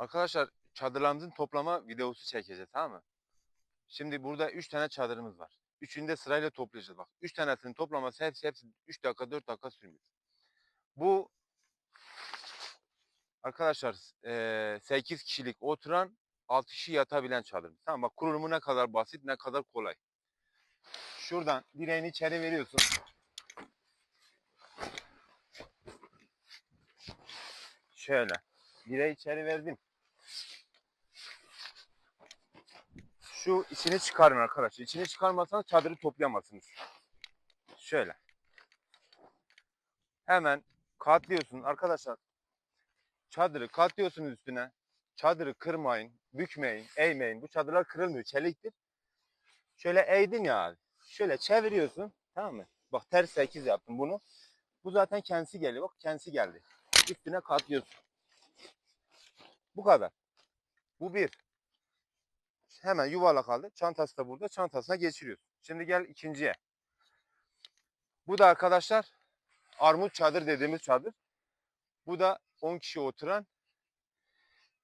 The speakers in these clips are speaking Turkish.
Arkadaşlar çadırlarımızın toplama videosu çekeceğiz tamam mı? Şimdi burada 3 tane çadırımız var. Üçünü de sırayla toplayacağız bak. 3 tanesinin toplaması hepsi hepsi 3 dakika 4 dakika sürmüyor. Bu arkadaşlar eee 8 kişilik oturan 6 kişi yatabilen çadır. Tamam bak kurulumu ne kadar basit ne kadar kolay. Şuradan direğini içeri veriyorsun. Şöyle. Direği içeri verdin. Şu içini çıkarın arkadaşlar. İçini çıkarmazsanız çadırı toplayamazsınız. Şöyle. Hemen katlıyorsun arkadaşlar. Çadırı katlıyorsunuz üstüne. Çadırı kırmayın, bükmeyin, eğmeyin. Bu çadırlar kırılmıyor, çeliktir. Şöyle eğdin ya abi. Şöyle çeviriyorsun. Tamam mı? Bak ters 8 yaptım bunu. Bu zaten kendisi geliyor. Bak kendisi geldi. Üstüne katlıyorsun. Bu kadar. Bu bir. Hemen yuvarlak aldı. Çantası da burada. Çantasına geçiriyorsun. Şimdi gel ikinciye. Bu da arkadaşlar armut çadır dediğimiz çadır. Bu da 10 kişi oturan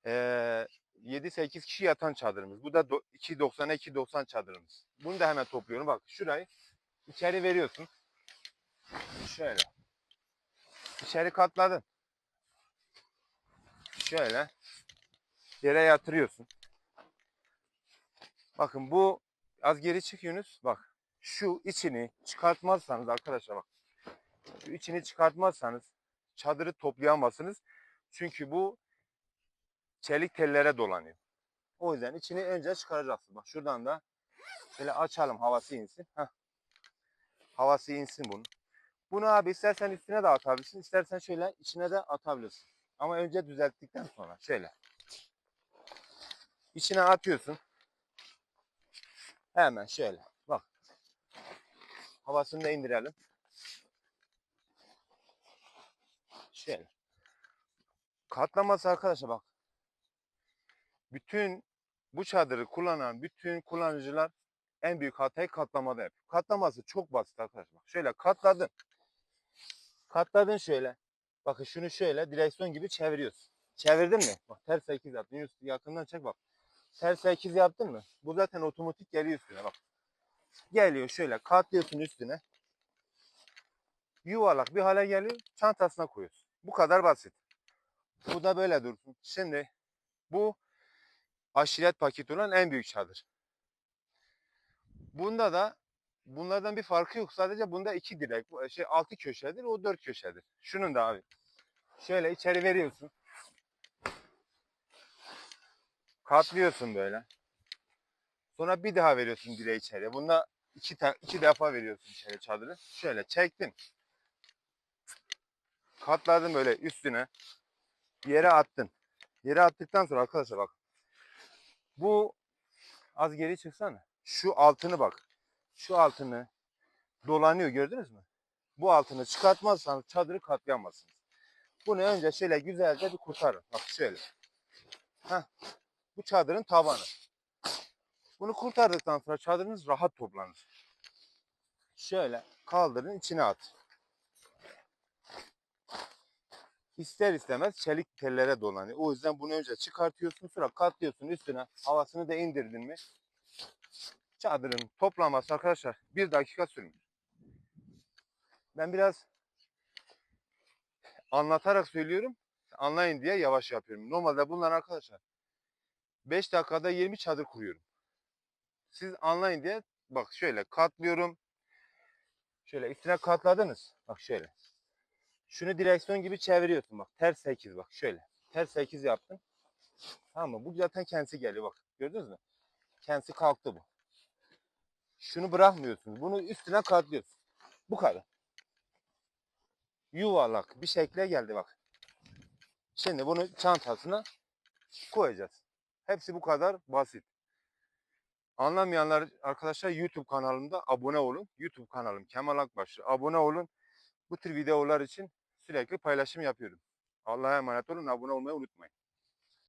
eee 7-8 kişi yatan çadırımız. Bu da do- 2.90'a 2.90 çadırımız. Bunu da hemen topluyorum. Bak şurayı içeri veriyorsun. Şöyle. İçeri katladın. Şöyle. Yere yatırıyorsun. Bakın bu az geri çık Yunus. Bak şu içini çıkartmazsanız arkadaşlar bak. Şu içini çıkartmazsanız çadırı toplayamazsınız. Çünkü bu çelik tellere dolanıyor. O yüzden içini önce çıkaracaksın. Bak şuradan da şöyle açalım havası insin. Heh. Havası insin bunun. Bunu abi istersen üstüne de atabilirsin. istersen şöyle içine de atabilirsin. Ama önce düzelttikten sonra şöyle. İçine atıyorsun. Hemen şöyle. Bak. Havasını da indirelim. Şöyle. Katlaması arkadaşlar bak. Bütün bu çadırı kullanan bütün kullanıcılar en büyük hatayı katlamada yapıyor. Katlaması çok basit arkadaşlar. Bak şöyle katladın. Katladın şöyle. Bakın şunu şöyle direksiyon gibi çeviriyorsun. Çevirdin mi? Bak ters 8 yaptın. Yakından çek bak. Ters 8 yaptın mı? Bu zaten otomatik geliyor üstüne bak. Geliyor şöyle katlıyorsun üstüne. Yuvarlak bir hale geliyor. Çantasına koyuyorsun. Bu kadar basit. Bu da böyle dursun. Şimdi bu aşiret paketi olan en büyük çadır. Bunda da bunlardan bir farkı yok. Sadece bunda iki direk, şey altı köşedir, o dört köşedir. Şunun da abi. Şöyle içeri veriyorsun. Katlıyorsun böyle. Sonra bir daha veriyorsun direği içeri. Bunda iki, iki defa veriyorsun içeri çadırı. Şöyle çektin. Katladın böyle üstüne. Yere attın. Yere attıktan sonra arkadaşlar bak. Bu az geri çıksana. Şu altını bak. Şu altını dolanıyor gördünüz mü? Bu altını çıkartmazsanız çadırı katlayamazsınız. Bunu önce şöyle güzelce bir kurtarın. Bak şöyle. Heh. Bu çadırın tabanı. Bunu kurtardıktan sonra çadırınız rahat toplanır. Şöyle kaldırın içine at. İster istemez çelik tellere dolanıyor. O yüzden bunu önce çıkartıyorsun sonra katlıyorsun üstüne. Havasını da indirdin mi? Çadırın toplaması arkadaşlar bir dakika sürmüyor. Ben biraz anlatarak söylüyorum. Anlayın diye yavaş yapıyorum. Normalde bunlar arkadaşlar 5 dakikada 20 çadır kuruyorum. Siz anlayın diye bak şöyle katlıyorum. Şöyle üstüne katladınız. Bak şöyle. Şunu direksiyon gibi çeviriyorsun bak. Ters 8 bak şöyle. Ters 8 yaptın. Tamam mı? Bu zaten kendisi geliyor bak. Gördünüz mü? Kendisi kalktı bu. Şunu bırakmıyorsunuz. Bunu üstüne katlıyorsun. Bu kadar. Yuvarlak bir şekle geldi bak. Şimdi bunu çantasına koyacağız. Hepsi bu kadar basit. Anlamayanlar arkadaşlar YouTube kanalımda abone olun. YouTube kanalım Kemal Akbaşlı. Abone olun. Bu tür videolar için sürekli paylaşım yapıyorum. Allah'a emanet olun. Abone olmayı unutmayın.